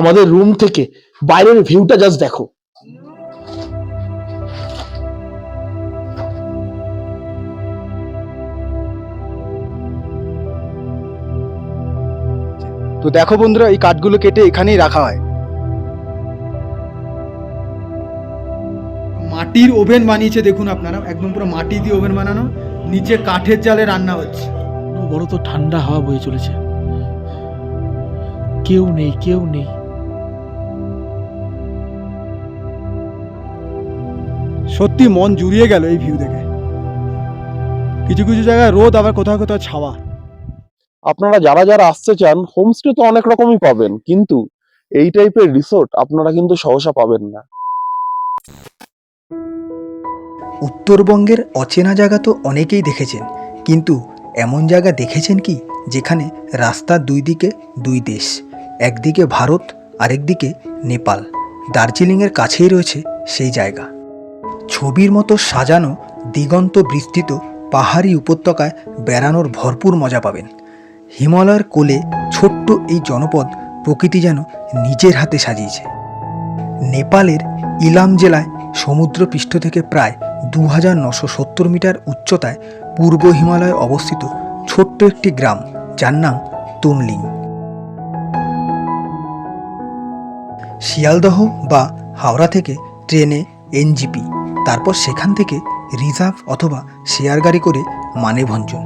আমাদের রুম থেকে বাইরের ভিউটা জাস্ট দেখো। তো দেখো বন্ধুরা এই কাঠগুলো কেটে এখানেই রাখা হয়। মাটির ওভেন বানিয়েছে দেখুন আপনারা একদম পুরো মাটি দিয়ে ওভেন বানানো নিচে কাঠের জালে রান্না হচ্ছে। বড় তো ঠান্ডা হাওয়া বয়ে চলেছে। কেউ নেই কেউ নেই। সত্যি মন জুড়িয়ে গেল এই ভিউ দেখে। কিছু কিছু জায়গায় রোদ আবার কোথাও কোথাও ছাওয়া। আপনারা যারা যারা আসতে চান হোমস্টে তো অনেক রকমই পাবেন কিন্তু এই টাইপের রিসোর্ট আপনারা কিন্তু সহসা পাবেন না। উত্তরবঙ্গের অচেনা জায়গা তো অনেকেই দেখেছেন কিন্তু এমন জায়গা দেখেছেন কি যেখানে রাস্তার দুই দিকে দুই দেশ একদিকে ভারত আরেকদিকে নেপাল। দার্জিলিংয়ের কাছেই রয়েছে সেই জায়গা। ছবির মতো সাজানো, দিগন্ত বিস্তৃত পাহাড়ি উপত্যকায় বেড়ানোর ভরপুর মজা পাবেন। হিমালয়ের কোলে ছোট্ট এই জনপদ প্রকৃতি যেন নিজের হাতে সাজিয়েছে। নেপালের ইলাম জেলায় সমুদ্রপৃষ্ঠ থেকে প্রায় দু হাজার নশো সত্তর মিটার উচ্চতায় পূর্ব হিমালয়ে অবস্থিত ছোট্ট একটি গ্রাম, যার নাম তুমলিং শিয়ালদহ বা হাওড়া থেকে ট্রেনে এনজিপি তারপর সেখান থেকে রিজার্ভ অথবা শেয়ার গাড়ি করে মানেভঞ্জন।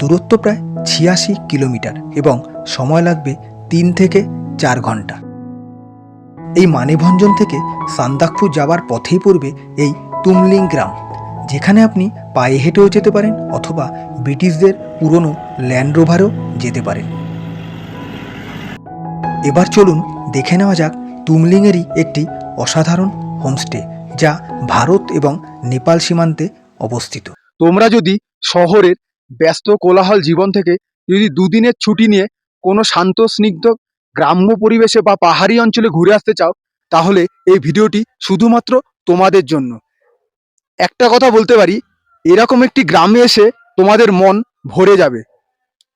দূরত্ব প্রায় ছিয়াশি কিলোমিটার এবং সময় লাগবে তিন থেকে চার ঘণ্টা। এই মানেভঞ্জন থেকে সান্দাকফু যাওয়ার পথেই পড়বে এই তুমলিং গ্রাম, যেখানে আপনি পায়ে হেঁটেও যেতে পারেন অথবা ব্রিটিশদের পুরনো ল্যান্ড রোভারেও যেতে পারেন। এবার চলুন দেখে নেওয়া যাক তুমলিংয়েরই একটি অসাধারণ হোমস্টে। যা ভারত এবং নেপাল সীমান্তে অবস্থিত। তোমরা যদি শহরের ব্যস্ত কোলাহল জীবন থেকে যদি দুদিনের ছুটি নিয়ে কোনো শান্ত, স্নিগ্ধ গ্রাম্য পরিবেশে বা পাহাড়ি অঞ্চলে ঘুরে আসতে চাও, তাহলে এই ভিডিওটি শুধুমাত্র তোমাদের জন্য। একটা কথা বলতে পারি, এরকম একটি গ্রামে এসে তোমাদের মন ভরে যাবে।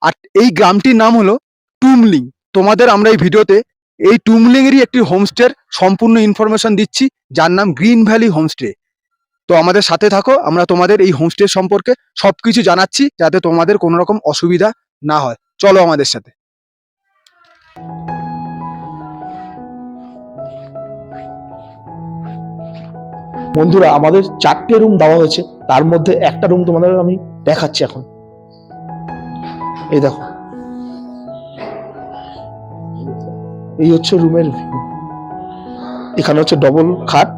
আর এই গ্রামটির নাম হলো টুমলিং। তোমাদের আমরা এই ভিডিওতে এই টুমলিংয়েরই একটি হোমস্টের সম্পূর্ণ ইনফরমেশন দিচ্ছি, যার নাম গ্রিন ভ্যালি হোমস্টে তো আমাদের সাথে থাকো, আমরা তোমাদের এই হোমস্টে সম্পর্কে সবকিছু জানাচ্ছি, যাতে তোমাদের কোনো রকম অসুবিধা না হয়। চলো আমাদের সাথে। বন্ধুরা, আমাদের চারটে রুম দেওয়া হয়েছে, তার মধ্যে একটা রুম তোমাদের আমি দেখাচ্ছি এখন। এই দেখো। এই হচ্ছে রুমের ভিউ এখানে হচ্ছে ডবল খাট,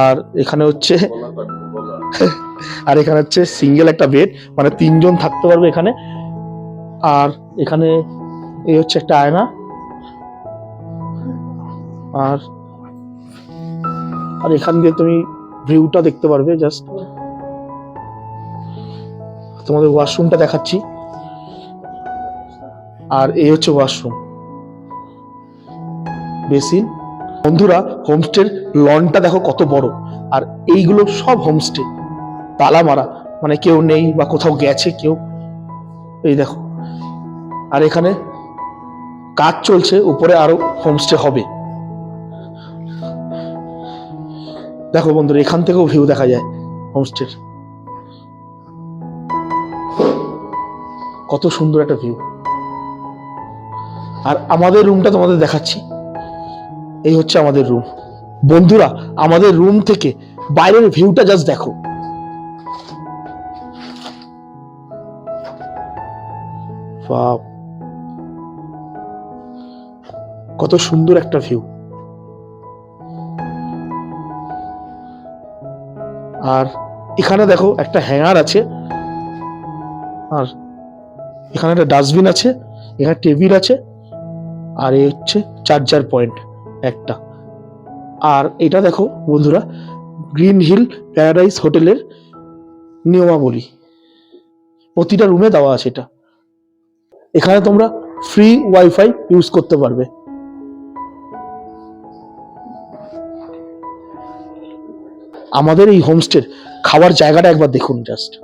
আর এখানে হচ্ছে আর এখানে হচ্ছে সিঙ্গেল একটা বেড মানে তিনজন থাকতে পারবে এখানে। আর এখানে এই হচ্ছে একটা আয়না। আর আর এখান দিয়ে তুমি ভিউটা দেখতে পারবে জাস্ট তোমাদের ওয়াশরুমটা দেখাচ্ছি। আর এই হচ্ছে ওয়াশরুম বেসিন বন্ধুরা হোমস্টের লনটা দেখো কত বড়। আর এইগুলো সব হোমস্টে তালা মারা মানে কেউ নেই বা কোথাও গেছে কেউ। এই দেখো। আর এখানে কাজ চলছে, উপরে আরও হোমস্টে হবে। দেখো বন্ধুরা, এখান থেকেও ভিউ দেখা যায় হোমস্টের কত সুন্দর একটা ভিউ আর আমাদের রুমটা তোমাদের দেখাচ্ছি। এই হচ্ছে আমাদের রুম বন্ধুরা, আমাদের রুম থেকে বাইরের ভিউটা জাস্ট দেখো। কত সুন্দর একটা ভিউ আর এখানে দেখো একটা হ্যাঙ্গার আছে। আর এখানে একটা ডাস্টবিন আছে, এখানে টেবিল আছে। আর এই হচ্ছে চার্জার পয়েন্ট একটা। আর এটা দেখো বন্ধুরা, গ্রিন হিল প্যারাডাইস হোটেলের নিয়মাবলী। প্রতিটা রুমে দেওয়া আছে এটা। এখানে তোমরা ফ্রি ওয়াইফাই ইউজ করতে পারবে। আমাদের এই হোমস্টের খাবার জায়গাটা একবার দেখুন জাস্ট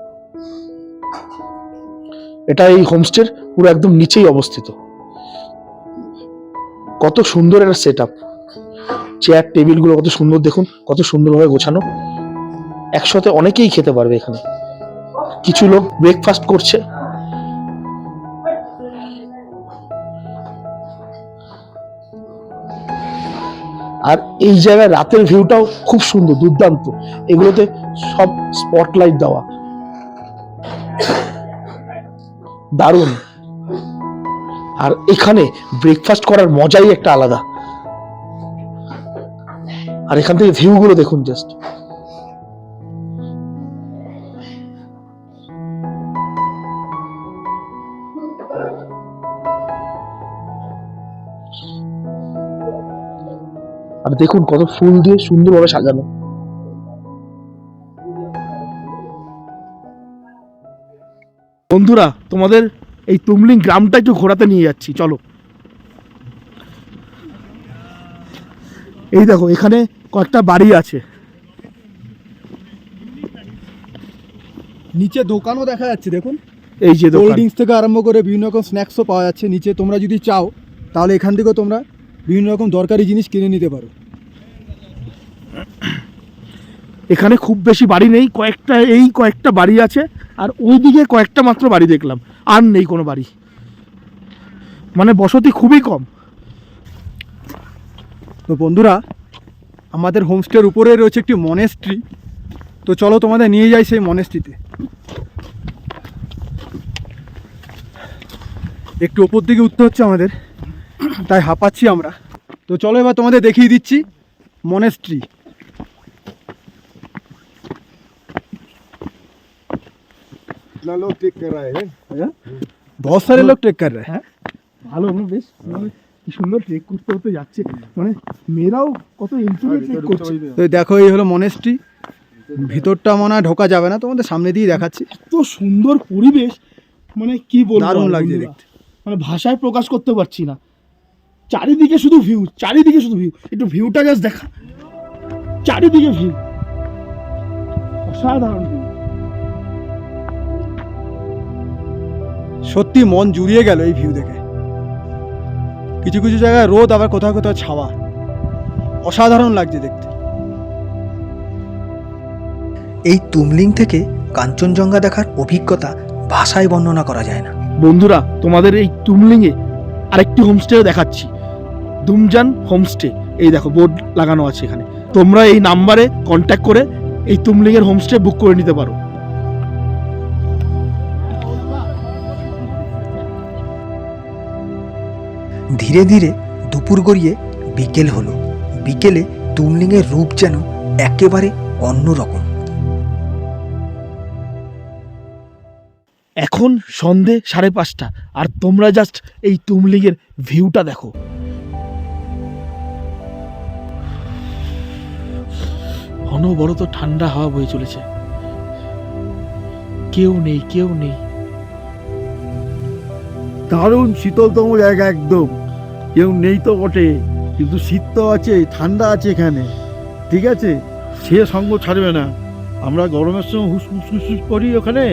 এটা এই হোমস্টের পুরো একদম নিচেই অবস্থিত। কত সুন্দর একটা সেট আপ চেয়ার টেবিলগুলো কত সুন্দর দেখুন, কত সুন্দরভাবে গোছানো। একসাথে অনেকেই খেতে পারবে এখানে। কিছু লোক ব্রেকফাস্ট করছে। আর এই জায়গায় রাতের ভিউটাও খুব সুন্দর, দুর্দান্ত। এগুলোতে সব স্পটলাইট দেওয়া। দারুণ। আর এখানে ব্রেকফাস্ট করার মজাই একটা আলাদা। আর এখান থেকে ভিউ গুলো দেখুন জাস্ট আর দেখুন কত ফুল দিয়ে সুন্দরভাবে সাজানো। বন্ধুরা, তোমাদের এই তুমলিং গ্রামটা একটু ঘোরাতে নিয়ে যাচ্ছি, চলো। এই দেখো এখানে কয়েকটা বাড়ি আছে। নিচে দোকানও দেখা যাচ্ছে দেখুন। এই যে কোল্ড ড্রিঙ্কস থেকে আরম্ভ করে বিভিন্ন রকম স্ন্যাক্সও পাওয়া যাচ্ছে। নিচে তোমরা যদি চাও তাহলে এখান থেকেও তোমরা বিভিন্ন রকম দরকারি জিনিস কিনে নিতে পারো। এখানে খুব বেশি বাড়ি নেই কয়েকটা এই কয়েকটা বাড়ি আছে আর ওইদিকে কয়েকটা মাত্র বাড়ি দেখলাম। আর নেই কোনো বাড়ি। মানে বসতি খুবই কম। তো বন্ধুরা আমাদের হোমস্টের উপরে রয়েছে একটি মনেস্ট্রি তো চলো তোমাদের নিয়ে যাই সেই মনেস্ট্রিতে একটু ওপর দিকে উঠতে হচ্ছে আমাদের তাই হাঁপাচ্ছি আমরা তো চলো এবার তোমাদের দেখিয়ে দিচ্ছি মনেস্ট্রি कितना लोग टेक कर रहे हैं बहुत सारे लोग ट्रेक कर रहे हैं ভালো না বেশ মানে কি সুন্দর ট্রেক করতে করতে যাচ্ছে। মানে মেয়েরাও কত এনজয় ট্রেক করছে। তো দেখো এই হলো মনেস্ট্রি ভিতরটা মনে হয় ঢোকা যাবে না তোমাদের সামনে দিয়ে দেখাচ্ছি। এত সুন্দর পরিবেশ মানে কি বলব দারুণ লাগছে দেখতে। মানে ভাষায় প্রকাশ করতে পারছি না। চারিদিকে শুধু ভিউ চারিদিকে শুধু ভিউ একটু ভিউটা জাস্ট দেখা। চারিদিকে ভিউ অসাধারণ ভিউ সত্যি মন জুড়িয়ে গেল এই ভিউ দেখে। কিছু কিছু জায়গায় রোদ আবার কোথাও কোথাও ছাওয়া। অসাধারণ লাগছে দেখতে। এই তুমলিং থেকে কাঞ্চনজঙ্ঘা দেখার অভিজ্ঞতা ভাষায় বর্ণনা করা যায় না। বন্ধুরা তোমাদের এই তুমলিংয়ে আরেকটি হোমস্টে দেখাচ্ছি। দুমজান হোমস্টে এই দেখো বোর্ড লাগানো আছে এখানে। তোমরা এই নাম্বারে কন্ট্যাক্ট করে এই তুমলিংয়ের হোমস্টে বুক করে নিতে পারো। ধীরে ধীরে দুপুর গড়িয়ে বিকেল হলো। বিকেলে তুমলিংয়ের রূপ যেন একেবারে অন্যরকম এখন সন্ধে সাড়ে পাঁচটা আর তোমরা জাস্ট এই তুমলিংয়ের ভিউটা দেখো। অনবরত ঠান্ডা হাওয়া বয়ে চলেছে। কেউ নেই কেউ নেই। দারুণ শীতলতম জায়গা একদম। কেউ নেই তো বটে, কিন্তু শীত তো আছে, ঠান্ডা আছে এখানে। ঠিক আছে? সে সঙ্গ ছাড়বে না। আমরা গরমের সময় হুস হুস হুস হুস করি ওখানে,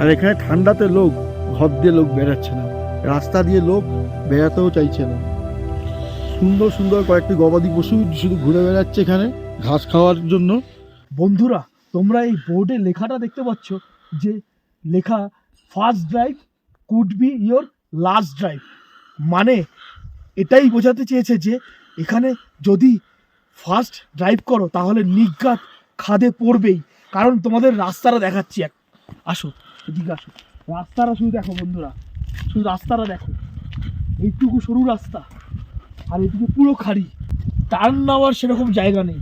আর এখানে ঠান্ডাতে লোক, ঘর দিয়ে লোক বেরাচ্ছে না। রাস্তা দিয়ে লোক বেরাতেও চাইছে না। সুন্দর সুন্দর কয়েকটি গবাদি পশু শুধু ঘুরে বেড়াচ্ছে এখানে, ঘাস খাওয়ার জন্য। বন্ধুরা, তোমরা এই বোর্ডে লেখাটা দেখতে পাচ্ছ যে লেখা, first drive could be your last drive. মানে এটাই বোঝাতে চেয়েছে যে এখানে যদি ফার্স্ট ড্রাইভ করো, তাহলে নিজ্ঞাত খাদে পড়বেই। কারণ তোমাদের রাস্তাটা দেখাচ্ছি এক আসো, এদিকে আসো। রাস্তাটা শুধু দেখো বন্ধুরা, শুধু রাস্তাটা দেখো। এইটুকু সরু রাস্তা, আর এদিকে পুরো খাড়ি। টার্ন নেওয়ার সেরকম জায়গা নেই।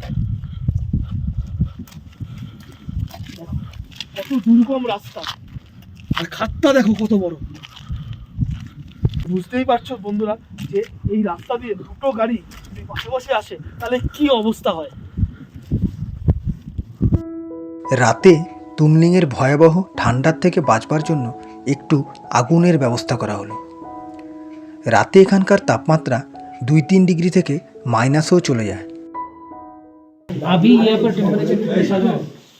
কত দুর্গম রাস্তা। আর খাতটা দেখো কত বড়। বুঝতেই পারছ বন্ধুরা যে এই রাস্তা দিয়ে দুটো গাড়ি যদি পাশে বসে আসে তাহলে কি অবস্থা হয়? রাতে তুমলিংয়ের ভয়াবহ ঠান্ডার থেকে বাঁচবার জন্য একটু আগুনের ব্যবস্থা করা হলো। রাতে এখানকার তাপমাত্রা দুই তিন ডিগ্রি থেকে মাইনাসেও চলে যায়।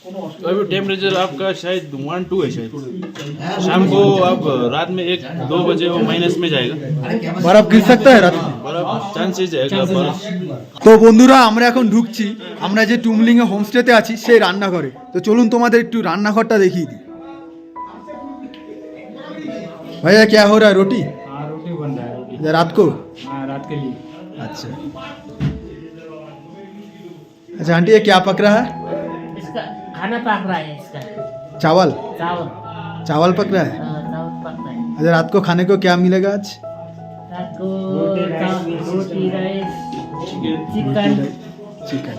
अभी यहाँ पर टेम्परेचर कितना है तो अभी टेम्परेचर आपका शायद वन टू है शायद शाम को अब रात में एक दो बजे वो माइनस में जाएगा বরফ गिर सकता है रात में बर्फ चांसेस है अगर बर्फ তো বন্ধুরা আমরা এখন ঢুকছি আমরা যে টুমলিং এ হোমস্টেতে আছি সেই রান্নাঘরে তো চলুন তোমাদের একটু রান্নাঘরটা দেখিয়ে দিই ভাইয়া क्या हो रहा है रोटी हाँ रोटी बन रहा है रोटी रात को हाँ रात के लिए अच्छा अच्छा आंटी ये क्या पक रहा है इसका खाना पक रहा है इसका चावल चावल चावल पक रहा है हाँ, चावल पक रहा है अच्छा रात को खाने को क्या मिलेगा आज रात को चावल रोटी राइस चिकन चिकन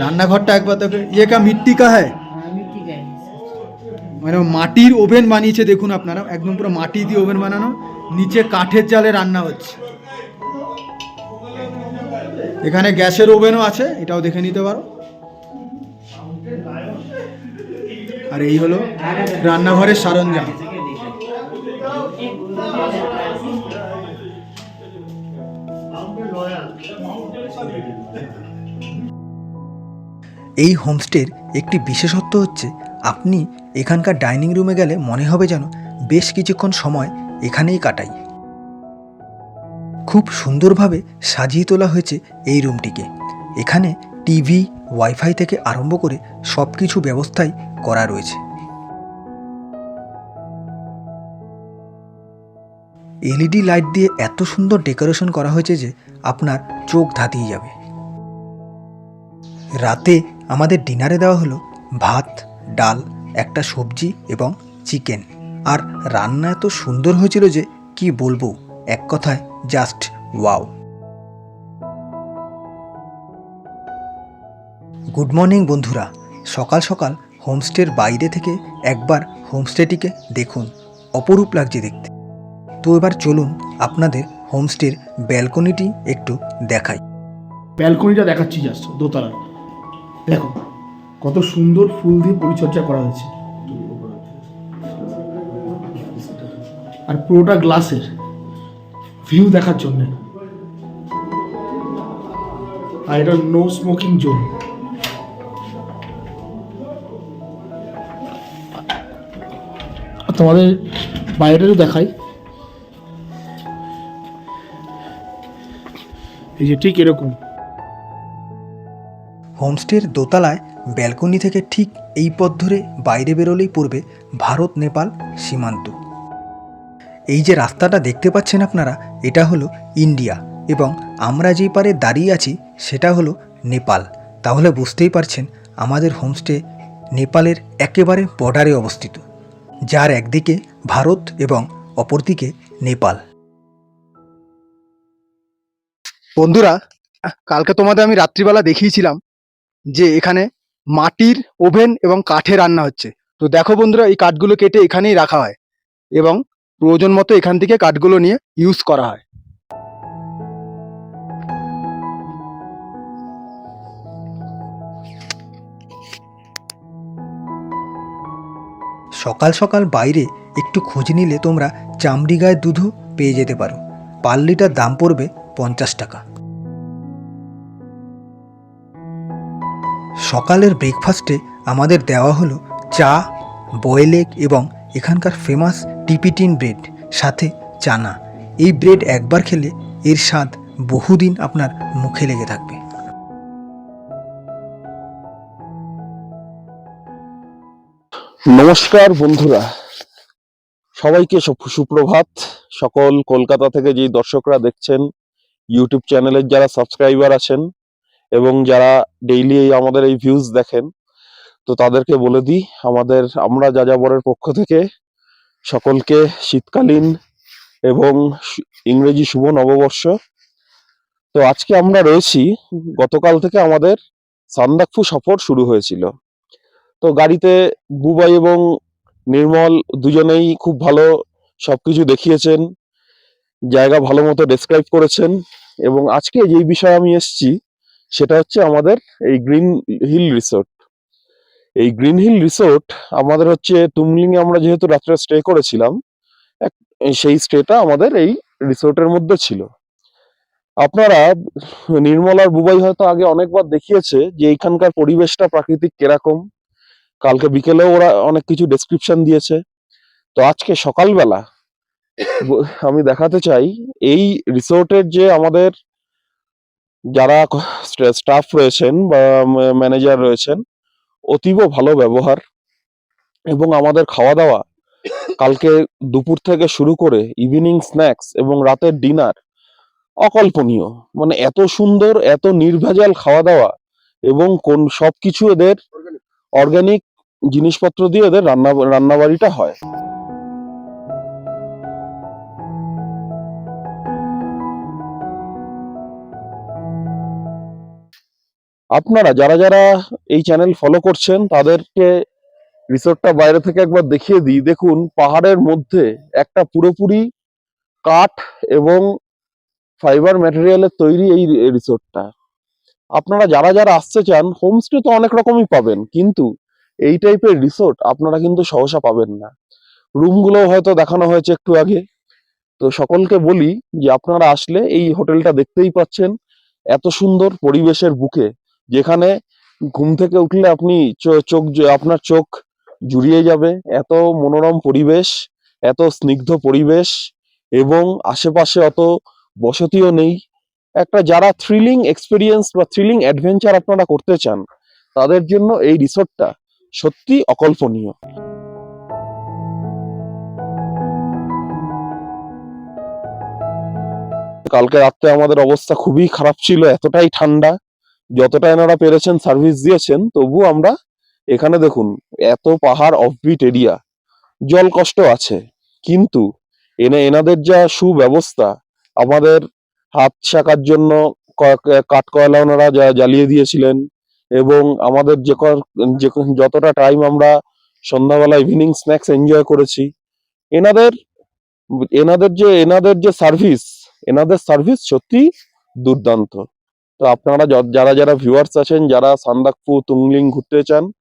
রান্নাঘরটা একবার তো ये का मिट्टी का है हाँ, मिट्टी का है इसका। মানে মাটির ওভেন বানিয়েছে দেখুন আপনারা একদম পুরো মাটি দিয়ে ওভেন বানানো নিচে কাঠের জালে রান্না হচ্ছে এখানে গ্যাসের ওভেনও আছে এটাও দেখে নিতে পারো আর এই হলো রান্নাঘরের সরঞ্জাম। এই হোমস্টের একটি বিশেষত্ব হচ্ছে, আপনি এখানকার ডাইনিং রুমে গেলে মনে হবে যেন বেশ কিছুক্ষণ সময় এখানেই কাটাই। খুব সুন্দরভাবে সাজিয়ে তোলা হয়েছে এই রুমটিকে। এখানে টিভি, ওয়াইফাই থেকে আরম্ভ করে সব কিছু ব্যবস্থাই করা রয়েছে। এলইডি লাইট দিয়ে এত সুন্দর ডেকোরেশন করা হয়েছে যে আপনার চোখ ধাঁধিয়ে যাবে। রাতে আমাদের ডিনারে দেওয়া হলো ভাত, ডাল, একটা সবজি এবং চিকেন। আর রান্না এত সুন্দর হয়েছিল যে কি বলব, এক কথায় জাস্ট ওয়াও। গুড মর্নিং বন্ধুরা। সকাল সকাল হোমস্টের বাইরে থেকে একবার হোমস্টেটিকে দেখুন। অপরূপ লাগছে দেখতে। তো এবার চলুন আপনাদের হোমস্টের ব্যালকনিটি একটু দেখাই। ব্যালকনিটা দেখাচ্ছি জাস্ট দোতলা। দেখো, কত সুন্দর ফুল দিয়ে পরিচর্যা করা হয়েছে। আর পুরোটা গ্লাসের ভিউ দেখার জন্য। আর এটা নো স্মোকিং জোন তোমাদের বাইরেও দেখাই। এই যে ঠিক এরকম। হোমস্টের দোতলায় ব্যালকনি থেকে ঠিক এই পথ ধরে বাইরে বেরোলেই পড়বে ভারত নেপাল সীমান্ত। এই যে রাস্তাটা দেখতে পাচ্ছেন আপনারা এটা হলো ইন্ডিয়া এবং আমরা যেই পারে দাঁড়িয়ে আছি সেটা হলো নেপাল। তাহলে বুঝতেই পারছেন আমাদের হোমস্টে নেপালের একেবারে বর্ডারে অবস্থিত। যার একদিকে ভারত এবং অপরদিকে নেপাল। বন্ধুরা, কালকে তোমাদের আমি রাত্রিবেলা দেখিয়েছিলাম যে এখানে মাটির ওভেন এবং কাঠে রান্না হচ্ছে। তো দেখো বন্ধুরা, এই কাঠগুলো কেটে এখানেই রাখা হয় এবং প্রয়োজন মতো এখান থেকে কাঠগুলো নিয়ে ইউজ করা হয়। সকাল সকাল বাইরে একটু খোঁজ নিলে তোমরা চামড়ি গায়ে দুধও পেয়ে যেতে পারো। পার লিটার দাম পড়বে পঞ্চাশ টাকা। সকালের ব্রেকফাস্টে আমাদের দেওয়া হলো চা বয়েল এগ এবং এখানকার ফেমাস টিপিটিন ব্রেড সাথে চানা। এই ব্রেড একবার খেলে এর স্বাদ বহুদিন আপনার মুখে লেগে থাকবে। নমস্কার বন্ধুরা। সবাইকে সুপ্রভাত। সকল কলকাতা থেকে যে দর্শকরা দেখছেন ইউটিউব চ্যানেলের যারা সাবস্ক্রাইবার আছেন এবং যারা ডেইলি আমাদের এই ভিউজ দেখেন, তো তাদেরকে বলে দিই, আমাদের আমরা যাযাবরের পক্ষ থেকে সকলকে শীতকালীন এবং ইংরেজি শুভ নববর্ষ। তো আজকে আমরা রয়েছি, গতকাল থেকে আমাদের সান্দাকফু সফর শুরু হয়েছিল। তো গাড়িতে বুবাই এবং নির্মল দুজনেই খুব ভালো সবকিছু দেখিয়েছেন, জায়গা ভালো মতো ডেসক্রাইব করেছেন এবং আজকে যেই বিষয়ে আমি এসেছি সেটা হচ্ছে আমাদের এই গ্রিন হিল রিসোর্ট এই গ্রিন হিল রিসোর্ট আমাদের হচ্ছে তুমলিং এ আমরা যেহেতু রাত্রে স্টে করেছিলাম সেই স্টেটা আমাদের এই রিসোর্টের মধ্যে ছিল। আপনারা নির্মল আর বুবাই হয়তো আগে অনেকবার দেখিয়েছে যে এইখানকার পরিবেশটা প্রাকৃতিক কীরকম কালকে বিকেলেও ওরা অনেক কিছু ডেসক্রিপশন দিয়েছে। তো আজকে সকালবেলা আমি দেখাতে চাই এই রিসোর্টের যে আমাদের যারা স্টাফ রয়েছেন বা ম্যানেজার রয়েছেন অতীব ভালো ব্যবহার এবং আমাদের খাওয়া দাওয়া কালকে দুপুর থেকে শুরু করে ইভিনিং স্ন্যাক্স এবং রাতের ডিনার অকল্পনীয়। মানে এত সুন্দর এত নির্ভেজাল খাওয়া দাওয়া এবং কোন সবকিছু এদের অর্গানিক জিনিসপত্র দিয়ে এদের রান্না, রান্নাবাড়িটা হয়। আপনারা যারা যারা এই চ্যানেল ফলো করছেন, তাদেরকে রিসোর্টটা বাইরে থেকে একবার দেখিয়ে দিই। দেখুন, পাহাড়ের মধ্যে একটা পুরোপুরি কাঠ এবং ফাইবার ম্যাটেরিয়ালের তৈরি এই রিসোর্টটা আপনারা যারা যারা আসতে চান হোমস্টে তো অনেক রকমই পাবেন, কিন্তু এই টাইপের রিসোর্ট আপনারা কিন্তু সহসা পাবেন না। রুমগুলো হয়তো দেখানো হয়েছে একটু আগে। তো সকলকে বলি যে, আপনারা আসলে এই হোটেলটা দেখতেই পাচ্ছেন, এত সুন্দর পরিবেশের বুকে। যেখানে ঘুম থেকে উঠলে আপনি চোখ আপনার চোখ জুড়িয়ে যাবে। এত মনোরম পরিবেশ, এত স্নিগ্ধ পরিবেশ এবং আশেপাশে অত বসতিও নেই। একটা যারা থ্রিলিং এক্সপিরিয়েন্স বা থ্রিলিং অ্যাডভেঞ্চার আপনারা করতে চান, তাদের জন্য এই রিসোর্টটা সত্যি অকল্পনীয়। কালকে রাত্রে আমাদের অবস্থা খুবই খারাপ ছিল, এতটাই ঠান্ডা, যতটা এনারা পেরেছেন সার্ভিস দিয়েছেন তবু আমরা এখানে দেখুন, এত পাহাড় অফবিট এরিয়া জল কষ্ট আছে, কিন্তু এনে এনাদের যা সুব্যবস্থা, আমাদের হাত শাকার জন্য ক- কাঠ কয়লা ওনারা জ্বালিয়ে দিয়েছিলেন এবং আমাদের যে যতটা টাইম আমরা সন্ধ্যাবেলা ইভিনিং স্ন্যাক্স এনজয় করেছি, এনাদের এনাদের যে এনাদের যে সার্ভিস এনাদের সার্ভিস সত্যি দুর্দান্ত। তো আপনারা যারা যারা ভিউয়ার্স আছেন, যারা সান্দাকফু, তুংলিং ঘুরতে চান,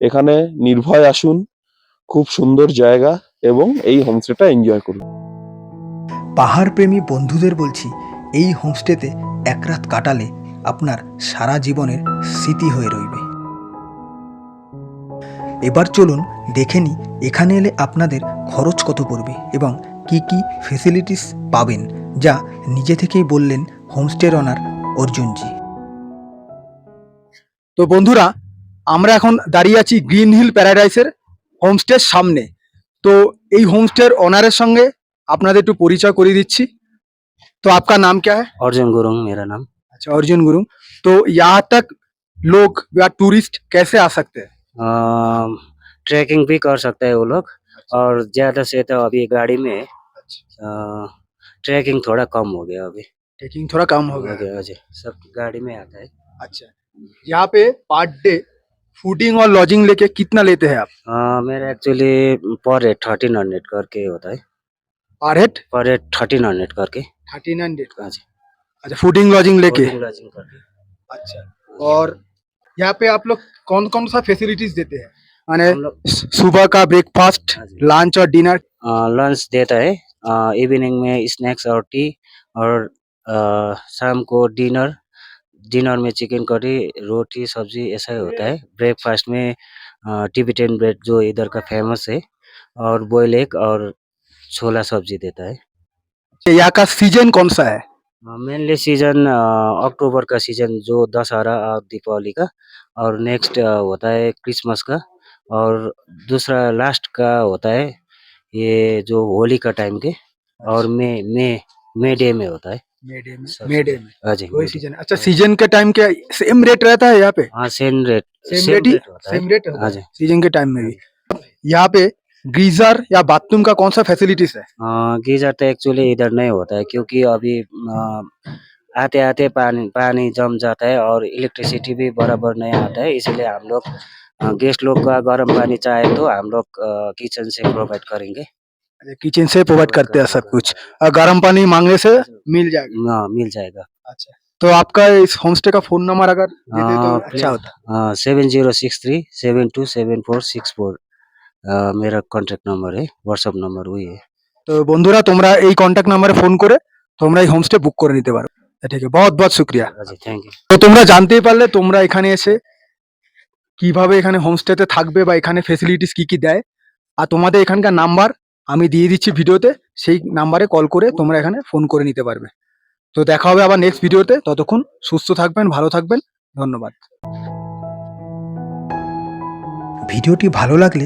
এখানে নির্ভয় আসুন, খুব সুন্দর জায়গা এবং এই হোমস্টেটা এনজয় করুন। পাহাড় প্রেমী বন্ধুদের বলছি এই হোমস্টেতে এক রাত কাটালে আপনার সারা জীবনের স্মৃতি হয়ে রইবে। এবার চলুন দেখে নিই, এখানে এলে আপনাদের খরচ কত পড়বে এবং কি কি ফেসিলিটিস পাবেন, যা নিজে থেকেই বললেন হোমস্টের অনার অর্জুনজি। তো বন্ধুরা, আমরা এখন দাঁড়িয়ে আছি গ্রিন হিল প্যারাডাইসের হোমস্টের সামনে। তো এই হোমস্টের অনারের সঙ্গে আপনাদের একটু পরিচয় করিয়ে দিচ্ছি। तो आपका नाम क्या है? अर्जुन गुरुङ मेरा नाम। अच्छा अर्जुन गुरुङ। तो यहाँ तक लोग या टूरिस्ट कैसे आ सकते हैं? ट्रैकिंग भी कर सकते है वो लोग। और ज़्यादा से तो अभी गाड़ी में अ, ट्रैकिंग थोड़ा कम हो गया अभी। ट्रैकिंग थोड़ा कम हो गया। अजय। सब गाड़ी में आता है। अच्छा। यहाँ पे पर डे फूडिंग और लॉजिंग लेके कितना लेते हैं आप? अ, मेरा एक्चुअली पर हेड थर्टीन हंड्रेड करके होता है। Per head per head thirteen hundred करके। थर्टीन हंड्रेड अजय अच्छा फूडिंग लॉजिंग लेके? करके। अच्छा और यहाँ पे आप लोग कौन कौन सा फैसिलिटीज़ देते हैं? माने सुबह का ब्रेकफास्ट हाँ लंच और डिनर लंच देता है। इवनिंग में स्नैक्स और टी और शाम को डिनर डिनर में चिकन करी रोटी सब्ज़ी ऐसा ही होता है। ब्रेकफास्ट में टिबिटेन ब्रेड जो इधर का फ़ेमस है। और बॉयल एग और छोला सब्ज़ी देता है। यहाँ का सीज़न कौन सा है? मेनली सीज़न अक्टूबर का सीज़न जो दशहरा और दीपावली का और नेक्स्ट होता है क्रिसमस का और दूसरा लास्ट का होता है ये जो होली का टाइम के और मे मई मई डे में होता है। मे डे में मे डे में। हाँ जी कोई सीज़न अच्छा सीज़न के टाइम के सेम रेट रहता है यहाँ पे? हाँ सेम रेट सेम रेट ही होता है। सेम रेट हाँ जी। सीज़न के टाइम में भी। यहाँ पे गीजर या बाथरूम का कौन सा फैसिलिटीज़ है? गीजर तो एक्चुअली इधर नहीं होता है क्योंकि अभी आते आते पानी पानी जम जाता है और इलेक्ट्रिसिटी भी बराबर नहीं आता है इसलिए हम लोग गेस्ट लोग का गर्म पानी चाहे तो हम लोग किचन से प्रोवाइड करेंगे। किचन से प्रोवाइड करते हैं सब कुछ। गर्म पानी मांगने से मिल जाएगा। हाँ, मिल जाएगा। अच्छा तो आपका इस होमस्टे का फ़ोन नंबर अगर दे दे तो हाँ, अच्छा होता। Seven zero six three seven two seven four six four मेरा कॉन्टैक्ट नंबर है व्हाट्सअप नंबर वही है তো বন্ধুরা তোমরা এই কন্ট্যাক্ট নাম্বারে ফোন করে তোমরা এই হোমস্টে বুক করে নিতে পারো ঠিক আছে বহুত বহুত শুক্রিয়া हाँ जी थैंक यू তো তোমরা জানতেই পারলে তোমরা এখানে এসে কিভাবে এখানে হোমস্টেতে থাকবে বা এখানে ফেসিলিটিস কি কি দেয় আর তোমাদের এখানকার নাম্বার আমি দিয়ে দিচ্ছি ভিডিওতে সেই নাম্বারে কল করে তোমরা এখানে ফোন করে নিতে পারবে তো দেখা হবে আবার নেক্সট ভিডিওতে ততক্ষণ সুস্থ থাকবেন ভালো থাকবেন ধন্যবাদ ভিডিওটি ভালো লাগলে